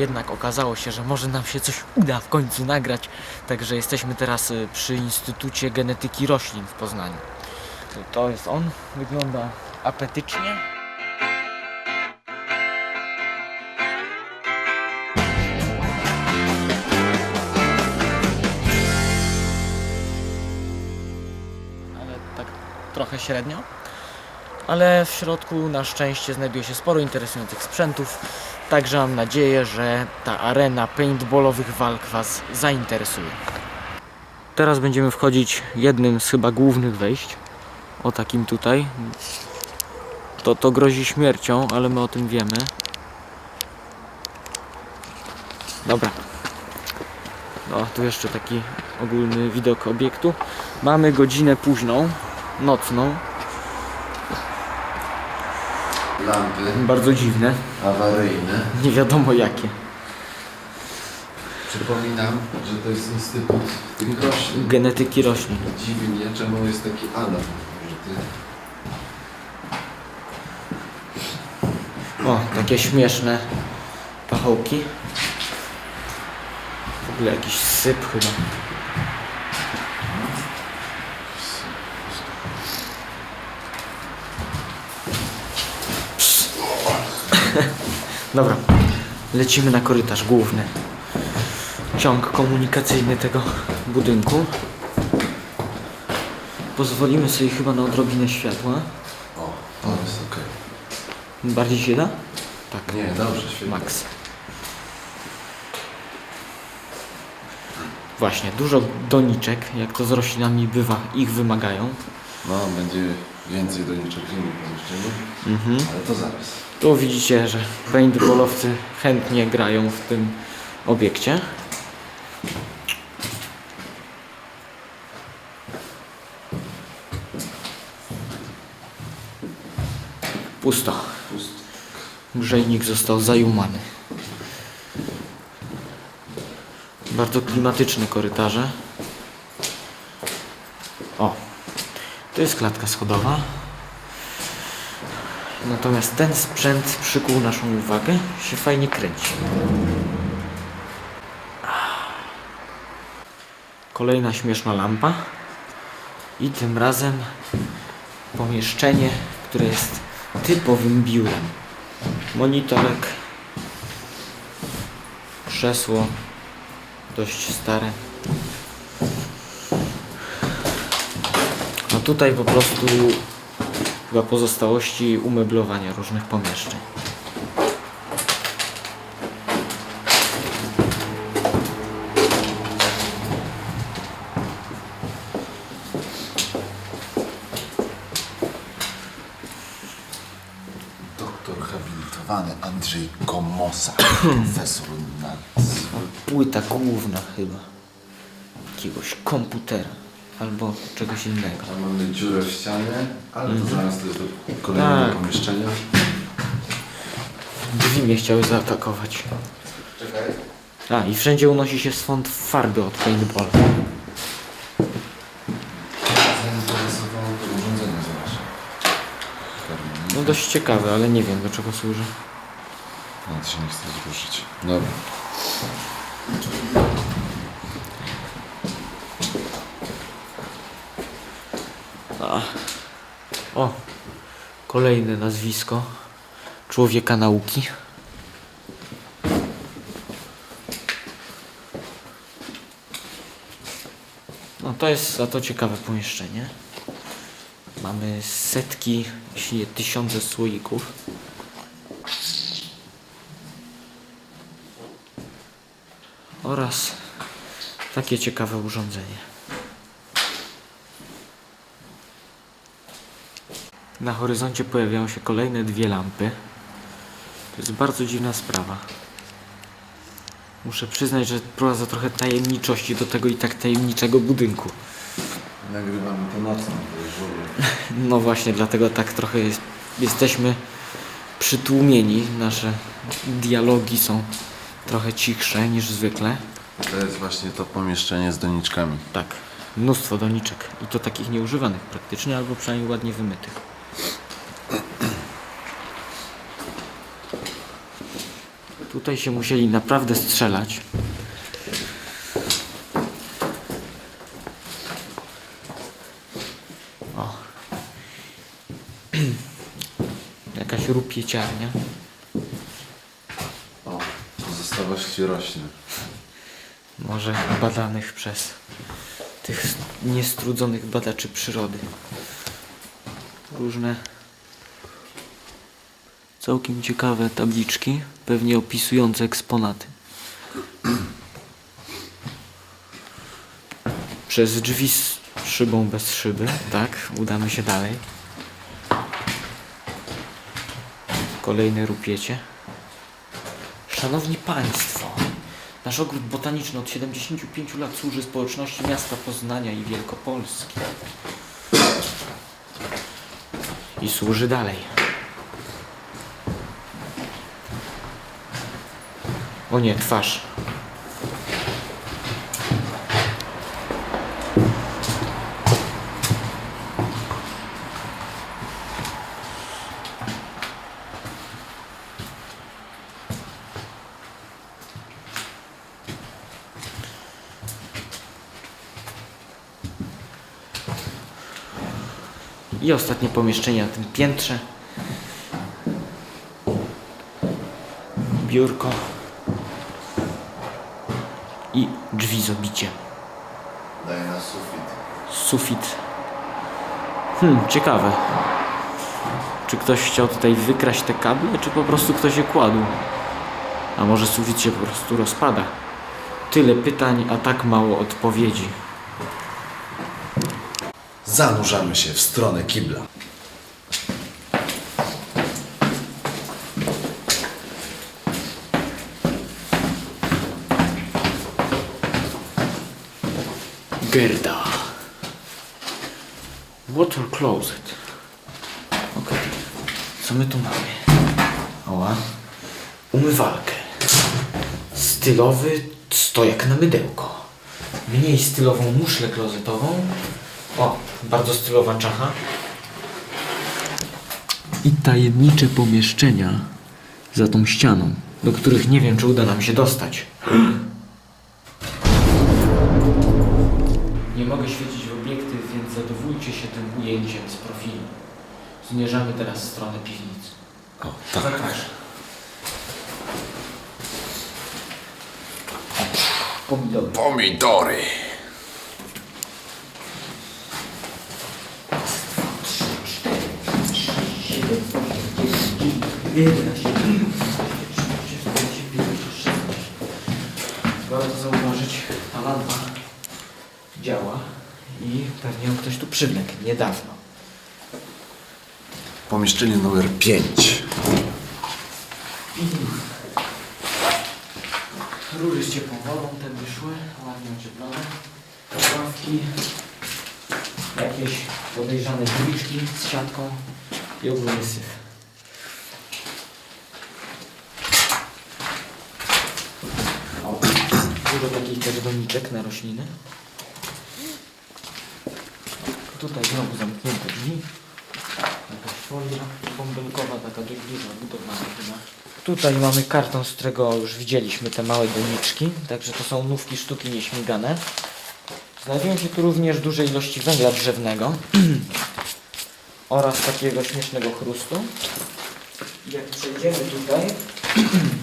Jednak okazało się, że może nam się coś uda w końcu nagrać. Także jesteśmy teraz y, przy Instytucie Genetyki Roślin w Poznaniu. To jest on. Wygląda apetycznie. Ale tak trochę średnio. Ale w środku na szczęście znajduje się sporo interesujących sprzętów. Także mam nadzieję, że ta arena paintballowych walk Was zainteresuje. Teraz będziemy wchodzić jednym z chyba głównych wejść. O takim tutaj. To, to grozi śmiercią, ale my o tym wiemy. Dobra. No, tu jeszcze taki ogólny widok obiektu. Mamy godzinę późną, nocną. Lampy Bardzo dziwne. awaryjne. Nie wiadomo jakie. Przypominam, że to jest instytut tych roślin. Genetyki roślin. Dziwnie, czemu jest taki alarm użyty. O, takie śmieszne pachołki. W ogóle jakiś syp chyba. Dobra, lecimy na korytarz główny. Ciąg komunikacyjny tego budynku. Pozwolimy sobie chyba na odrobinę światła. O, to jest okej. Bardziej się da? Tak. Nie, dobrze, świetnie. Max. Właśnie, dużo doniczek, jak to z roślinami bywa, ich wymagają. No, będzie więcej doniczek w innym pomieszczeniu, Mhm. ale to zaraz. Tu widzicie, że paintballowcy chętnie grają w tym obiekcie. Pusto. Pust. Grzejnik został zajumany. Bardzo klimatyczne korytarze. O, to jest klatka schodowa. Natomiast ten sprzęt przykuł naszą uwagę, się fajnie kręci. Kolejna śmieszna lampa. I tym razem pomieszczenie, które jest typowym biurem. Monitorek, krzesło, dość stare. Tutaj po prostu chyba pozostałości umeblowania różnych pomieszczeń. Doktor habilitowany Andrzej Komosa, profesor nad... Płyta główna chyba. Jakiegoś komputera albo czegoś innego. Tam mamy dziurę w ścianie, ale to zaraz to jest do kolejnego Tak. pomieszczenia. Drzwi mnie chciały zaatakować. Czekaj. A, i wszędzie unosi się swąd farby od paintball. Zainteresowało to urządzenie, zobacz. No dość ciekawe, ale nie wiem do czego służy. Nawet się nie chce zruszyć. Dobra. O, kolejne nazwisko człowieka nauki. No to jest za to ciekawe pomieszczenie. Mamy setki, jeśli nie tysiące słoików. Oraz takie ciekawe urządzenie. Na horyzoncie pojawiają się kolejne dwie lampy. To jest bardzo dziwna sprawa. Muszę przyznać, że prowadza trochę tajemniczości do tego i tak tajemniczego budynku. Nagrywamy to nocno, to jest w ogóle. No właśnie, dlatego tak trochę jest, jesteśmy przytłumieni. Nasze dialogi są trochę cichsze niż zwykle. To jest właśnie to pomieszczenie z doniczkami. Tak, mnóstwo doniczek. I to takich nieużywanych praktycznie, albo przynajmniej ładnie wymytych. Tutaj się musieli naprawdę strzelać. O. Jakaś rupieciarnia. O, pozostałości roślin. Może badanych przez tych niestrudzonych badaczy przyrody. Różne całkiem ciekawe tabliczki, pewnie opisujące eksponaty. Przez drzwi z szybą bez szyby, tak, udamy się dalej. Kolejne rupiecie. Szanowni Państwo, nasz ogród botaniczny od 75 lat służy społeczności miasta Poznania i Wielkopolski. I służy dalej. O nie, twarz. I ostatnie pomieszczenie na tym piętrze. Biurko. I drzwi z obiciem. Daje na sufit. Sufit. Hmm, ciekawe. Czy ktoś chciał tutaj wykraść te kable, czy po prostu ktoś je kładł? A może sufit się po prostu rozpada? Tyle pytań, a tak mało odpowiedzi. Zanurzamy się w stronę kibla. Gerda. Water closet. Okej. Co my tu mamy? Oła. Umywalkę. Stylowy stojak na mydełko. Mniej stylową muszlę klozetową. O, bardzo stylowa czacha. I tajemnicze pomieszczenia za tą ścianą, do których nie wiem, czy uda nam się dostać. Mogę świecić w obiektyw, więc zadowólcie się tym ujęciem z profilu. Zmierzamy teraz w stronę piwnicy. O, tak. Zapraszam. Pomidory. Pomidory. Warto zauważyć, ta lampa działa i pewnie ją ktoś tu przywlekł niedawno. Pomieszczenie numer 5. Rury z ciepłą wodą tędy szły, ładnie ocieplone. Ławki, jakieś podejrzane drzwiczki z siatką i ogólny syf. Dużo takich też doniczek na rośliny. Tutaj znowu zamknięte drzwi. Jakaś folia bąbelkowa, taka dość duża, budowlana chyba. Tutaj mamy karton, z którego już widzieliśmy te małe doniczki, także to są nówki sztuki nieśmigane. Znajdują się tu również duże ilości węgla drzewnego oraz takiego śmiesznego chrustu. Jak przejdziemy tutaj,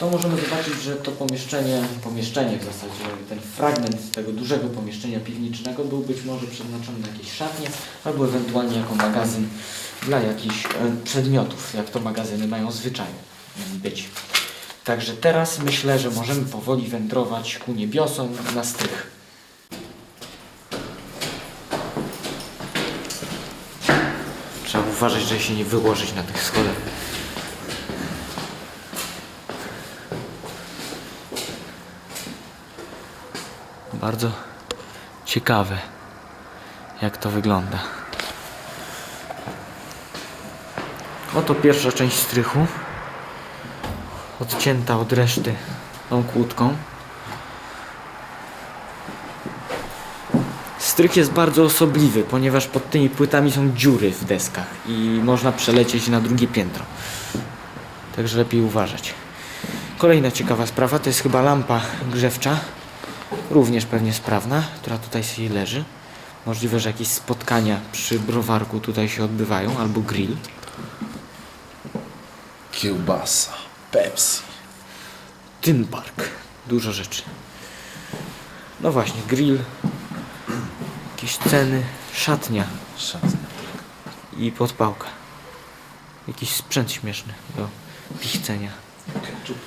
to możemy zobaczyć, że to pomieszczenie, pomieszczenie w zasadzie, ten fragment tego dużego pomieszczenia piwniczego był być może przeznaczony na jakieś szatnie, albo ewentualnie jako magazyn dla jakichś e, przedmiotów, jak to magazyny mają zwyczaj być. Także teraz myślę, że możemy powoli wędrować ku niebiosom na strych. Trzeba uważać, żeby się nie wyłożyć na tych schodach. bardzo ciekawe jak to wygląda. Oto pierwsza część strychu odcięta od reszty tą kłódką. Strych jest bardzo osobliwy, ponieważ pod tymi płytami są dziury w deskach i można przelecieć na drugie piętro. Także lepiej uważać. Kolejna ciekawa sprawa to jest chyba lampa grzewcza również pewnie sprawna, która tutaj sobie leży. Możliwe, że jakieś spotkania przy browarku tutaj się odbywają, albo grill. Kiełbasa. Pepsi. Tym Park. Dużo rzeczy. No właśnie, grill, jakieś ceny, szatnia Szatnia. i podpałka. Jakiś sprzęt śmieszny do pichcenia. Ketchup.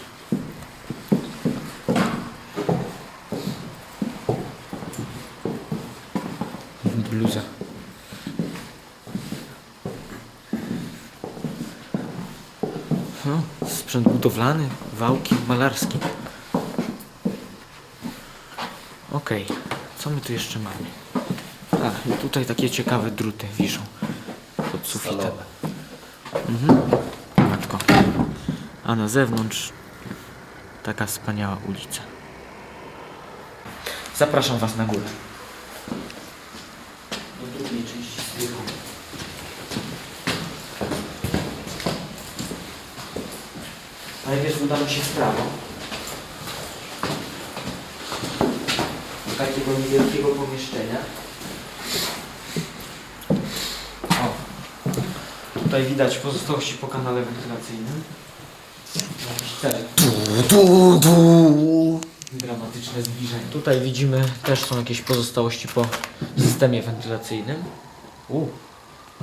Bluza. No, sprzęt budowlany, wałki, malarski. Okej, co my tu jeszcze mamy? A, i tutaj takie ciekawe druty wiszą pod sufitem. Mhm. Matko. A na zewnątrz taka wspaniała ulica. Zapraszam Was na górę. Do drugiej części strychu. Udamy się w prawo. Do takiego niewielkiego pomieszczenia. O, Tutaj widać pozostałości po kanale wentylacyjnym. Jakiś cel. Du, du. Dramatyczne zbliżenie. Tutaj widzimy też są jakieś pozostałości po systemie wentylacyjnym. U,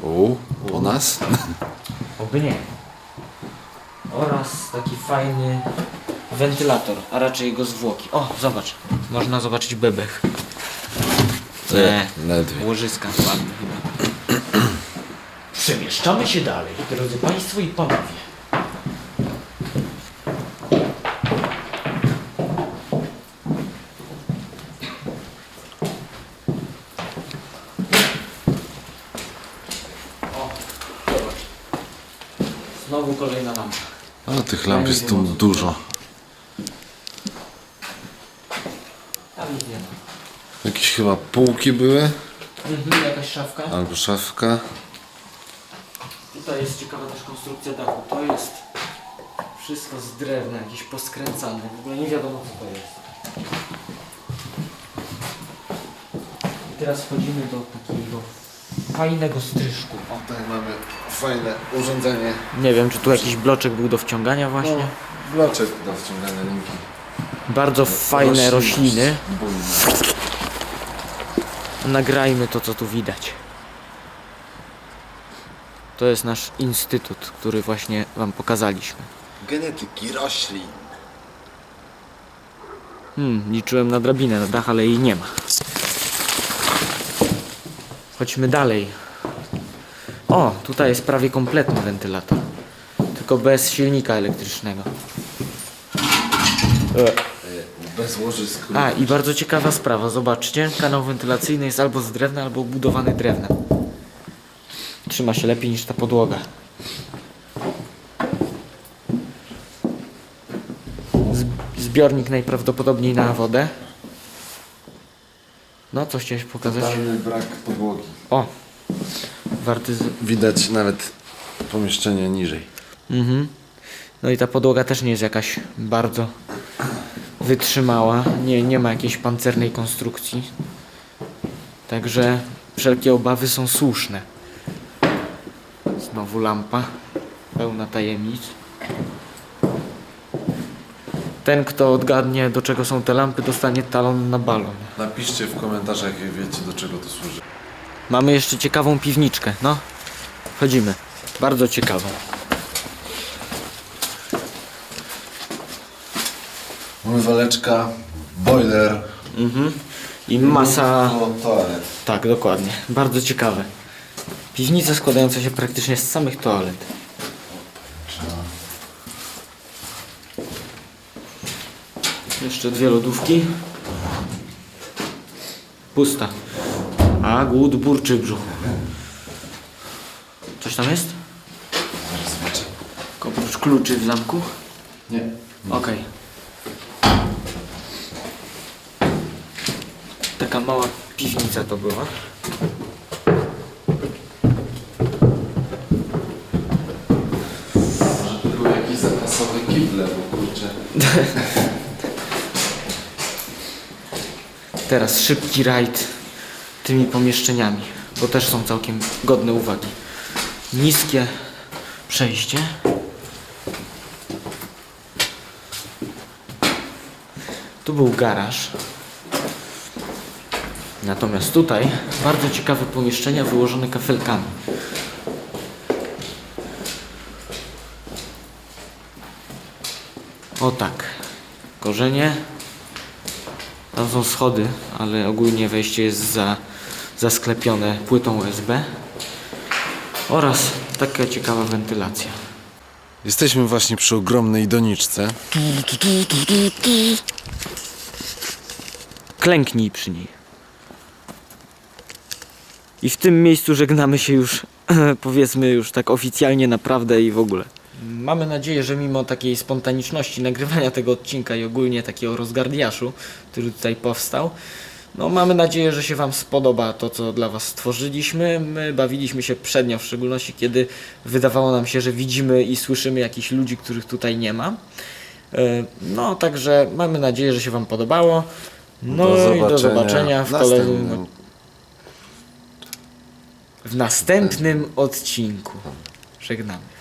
U, po nas? oby nie. Oraz taki fajny wentylator, a raczej jego zwłoki. O, zobacz. Można zobaczyć bebech. Nie, Ledwie. łożyska spadły chyba. Przemieszczamy się dalej, drodzy Państwo i Panowie. O, zobacz. Znowu kolejna lampa. A tych lamp jest tu dużo. Jakieś chyba półki były, Mhm, jakaś szafka. albo szafka. Tutaj jest ciekawa też konstrukcja dachu. To jest wszystko z drewna, jakieś poskręcane. W ogóle nie wiadomo co to jest. I teraz wchodzimy do takiego fajnego stryżku. O. Tutaj mamy fajne urządzenie. Nie wiem, czy tu jakiś bloczek był do wciągania właśnie. No, bloczek do wciągania linki. Bardzo fajne rośliny. bujna. Nagrajmy to, co tu widać. To jest nasz instytut, który właśnie Wam pokazaliśmy. Genetyki roślin. Hmm, liczyłem na drabinę na dach, ale jej nie ma. Chodźmy dalej. O, tutaj jest prawie kompletny wentylator. Tylko bez silnika elektrycznego. E, Bez łożysk. A, i bardzo ciekawa sprawa, zobaczcie. Kanał wentylacyjny jest albo z drewna, albo obudowany drewnem. Trzyma się lepiej niż ta podłoga. Zbiornik najprawdopodobniej na wodę. No, coś chciałeś pokazać? Totalny brak podłogi. O! Warty z... Widać nawet pomieszczenie niżej. Mhm. No i ta podłoga też nie jest jakaś bardzo wytrzymała. Nie, nie ma jakiejś pancernej konstrukcji. Także wszelkie obawy są słuszne. Znowu lampa. Pełna tajemnic. Ten, kto odgadnie, do czego są te lampy, dostanie talon na balon. Napiszcie w komentarzach, jak wiecie, do czego to służy. Mamy jeszcze ciekawą piwniczkę. No, chodzimy. Bardzo ciekawą. Umywaleczka, boiler. Mhm. I masa. Toalet. Tak, dokładnie. Bardzo ciekawe. Piwnica składająca się praktycznie z samych toalet. Jeszcze dwie lodówki. Pusta. A głód burczy w brzuchu. Coś tam jest? Oprócz kluczy w zamku? Nie. Okej. Tak taka mała piwnica to była. Były jakieś zapasowe kible, bo kurczę. Teraz szybki rajd tymi pomieszczeniami, bo też są całkiem godne uwagi. Niskie przejście. Tu był garaż. Natomiast tutaj bardzo ciekawe pomieszczenia wyłożone kafelkami. O tak. Korzenie. Tam są schody, ale ogólnie wejście jest za, zasklepione płytą USB. Oraz taka ciekawa wentylacja. Jesteśmy właśnie przy ogromnej doniczce. Klęknij przy niej. I w tym miejscu żegnamy się już, powiedzmy już tak oficjalnie naprawdę i w ogóle. Mamy nadzieję, że mimo takiej spontaniczności nagrywania tego odcinka i ogólnie takiego rozgardiaszu, który tutaj powstał, no mamy nadzieję, że się Wam spodoba to, co dla Was stworzyliśmy. My bawiliśmy się przednio, w szczególności kiedy wydawało nam się, że widzimy i słyszymy jakichś ludzi, których tutaj nie ma. E, No, także mamy nadzieję, że się Wam podobało. No i do zobaczenia w kolejnym, następnym. w następnym odcinku. Żegnamy.